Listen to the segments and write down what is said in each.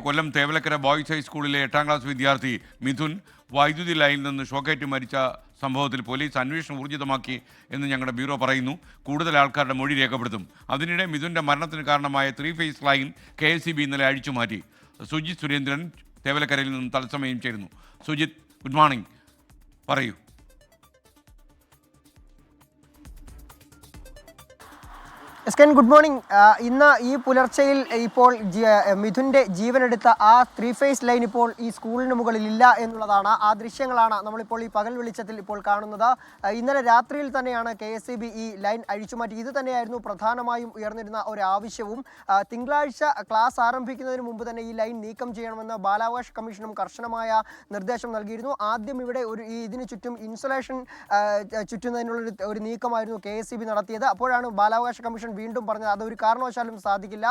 വാർത്തയിലേക്ക് കൊല്ലം തേവലക്കര ബോയ്സ് ഹൈസ്കൂളിലെ എട്ടാം ക്ലാസ് വിദ്യാർത്ഥി മിഥുൻ വൈദ്യുതി ലൈനിൽ നിന്ന് ഷോക്കേറ്റ് മരിച്ച സംഭവത്തിൽ പോലീസ് അന്വേഷണം ഊർജിതമാക്കി എന്ന് ഞങ്ങളുടെ ബ്യൂറോ പറയുന്നു. കൂടുതൽ ആൾക്കാരുടെ മൊഴി രേഖപ്പെടുത്തും. അതിനിടെ മിഥുന്റെ മരണത്തിന് കാരണമായ three phase line K S ഇന്നലെ അഴിച്ചു മാറ്റി. സുജിത് സുരേന്ദ്രൻ തേവലക്കരയിൽ നിന്നും തത്സമയം ചേരുന്നു. Sujith good morning. പറയൂ. Yes good morning. ഇന്ന് ഈ പുലർച്ചയിൽ ഇപ്പോൾ മിഥുന്റെ ജീവനെടുത്ത ആ ത്രീ ഫേസ് ലൈൻ ഇപ്പോൾ ഈ സ്കൂളിന് മുകളിൽ ഇല്ല എന്നുള്ളതാണ് ആ ദൃശ്യങ്ങളാണ് നമ്മളിപ്പോൾ ഈ പകൽ വെളിച്ചത്തിൽ ഇപ്പോൾ കാണുന്നത്. ഇന്നലെ രാത്രിയിൽ തന്നെയാണ് കെ എസ് ഈ ലൈൻ അഴിച്ചുമാറ്റി ഇത് തന്നെയായിരുന്നു പ്രധാനമായും ഉയർന്നിരുന്ന ഒരു ആവശ്യവും. തിങ്കളാഴ്ച ക്ലാസ് ആരംഭിക്കുന്നതിന് മുമ്പ് തന്നെ ഈ ലൈൻ നീക്കം ചെയ്യണമെന്ന് ബാലാവകാശ കമ്മീഷനും കർശനമായ നിർദ്ദേശം നൽകിയിരുന്നു. ആദ്യം ഇവിടെ ഒരു ഈ ഇതിന് ചുറ്റും ഇൻസുലേഷൻ ചുറ്റുന്നതിനുള്ള ഒരു- നീക്കമായിരുന്നു കെ നടത്തിയത്. അപ്പോഴാണ് ബാലാവകാശ കമ്മീഷൻ വീണ്ടും പറഞ്ഞത് അതൊരു കാരണവശാലും സാധിക്കില്ല.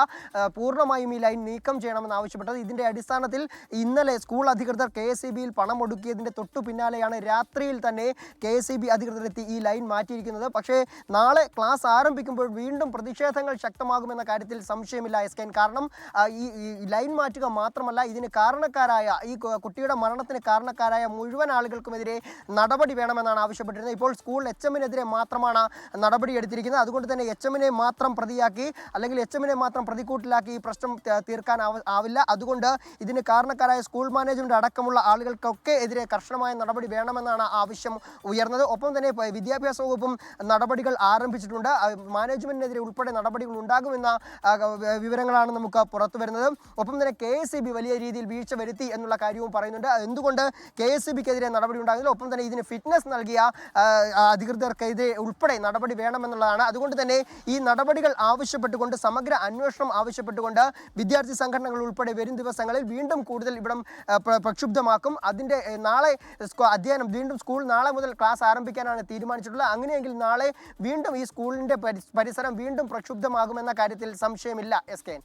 പൂർണമായും ഈ ലൈൻ നീക്കം ചെയ്യണമെന്ന് ആവശ്യപ്പെട്ടത് ഇതിന്റെ അടിസ്ഥാനത്തിൽ ഇന്നലെ സ്കൂൾ അധികൃതർ കെ എസ് ബിയിൽ പണം ഒടുക്കിയതിന്റെ തൊട്ടു പിന്നാലെയാണ് രാത്രിയിൽ തന്നെ കെ എസ് ബി അധികൃതരെത്തി ഈ ലൈൻ മാറ്റിയിരിക്കുന്നത്. പക്ഷേ നാളെ ക്ലാസ് ആരംഭിക്കുമ്പോൾ വീണ്ടും പ്രതിഷേധങ്ങൾ ശക്തമാകുമെന്ന കാര്യത്തിൽ സംശയമില്ല എസ് കെൻ കാരണം ഈ ലൈൻ മാറ്റുക മാത്രമല്ല ഇതിന് കാരണക്കാരായ ഈ കുട്ടിയുടെ മരണത്തിന് കാരണക്കാരായ മുഴുവൻ ആളുകൾക്കുമെതിരെ നടപടി വേണമെന്നാണ് ആവശ്യപ്പെട്ടിരുന്നത്. ഇപ്പോൾ സ്കൂൾ എച്ച് എമ്മിനെതിരെ മാത്രമാണ് നടപടി എടുത്തിരിക്കുന്നത്. അതുകൊണ്ട് തന്നെ എച്ച് എമ്മിനെ മാത്രം പ്രതിയാക്കി അല്ലെങ്കിൽ എച്ച് എമ്മിനെ മാത്രം പ്രതിക്കൂട്ടിലാക്കി ഈ പ്രശ്നം തീർക്കാൻ ആവില്ല. അതുകൊണ്ട് ഇതിന് കാരണക്കാരായ സ്കൂൾ മാനേജ്മെന്റ് അടക്കമുള്ള ആളുകൾക്കൊക്കെ എതിരെ കർശനമായ നടപടി വേണമെന്നാണ് ആവശ്യം ഉയർന്നത്. ഒപ്പം തന്നെ വിദ്യാഭ്യാസ വകുപ്പും നടപടികൾ ആരംഭിച്ചിട്ടുണ്ട്. മാനേജ്മെന്റിനെതിരെ ഉൾപ്പെടെ നടപടികൾ ഉണ്ടാകുമെന്ന വിവരങ്ങളാണ് നമുക്ക് പുറത്തു വരുന്നത്. ഒപ്പം തന്നെ കെ വലിയ രീതിയിൽ വീഴ്ച വരുത്തി എന്നുള്ള കാര്യവും പറയുന്നുണ്ട്. എന്തുകൊണ്ട് കെ എസ് നടപടി ഉണ്ടാകുന്നില്ല? ഒപ്പം തന്നെ ഇതിന് ഫിറ്റ്നസ് നൽകിയ അധികൃതർക്കെതിരെ ഉൾപ്പെടെ നടപടി വേണമെന്നുള്ളതാണ്. അതുകൊണ്ട് തന്നെ ഈ നടപടികൾ ആവശ്യപ്പെട്ടുകൊണ്ട് സമഗ്ര അന്വേഷണം ആവശ്യപ്പെട്ടുകൊണ്ട് വിദ്യാർത്ഥി സംഘടനകൾ ഉൾപ്പെടെ വരും ദിവസങ്ങളിൽ വീണ്ടും കൂടുതൽ ഇവിടം പ്രക്ഷുബ്ധമാക്കും. അതിന്റെ നാളെ അധ്യയനം വീണ്ടും സ്കൂൾ നാളെ മുതൽ ക്ലാസ് ആരംഭിക്കാനാണ് തീരുമാനിച്ചിട്ടുള്ളത്. അങ്ങനെയെങ്കിൽ നാളെ വീണ്ടും ഈ സ്കൂളിന്റെ പരിസരം വീണ്ടും പ്രക്ഷുബ്ധമാകുമെന്ന കാര്യത്തിൽ സംശയമില്ല എസ് കെ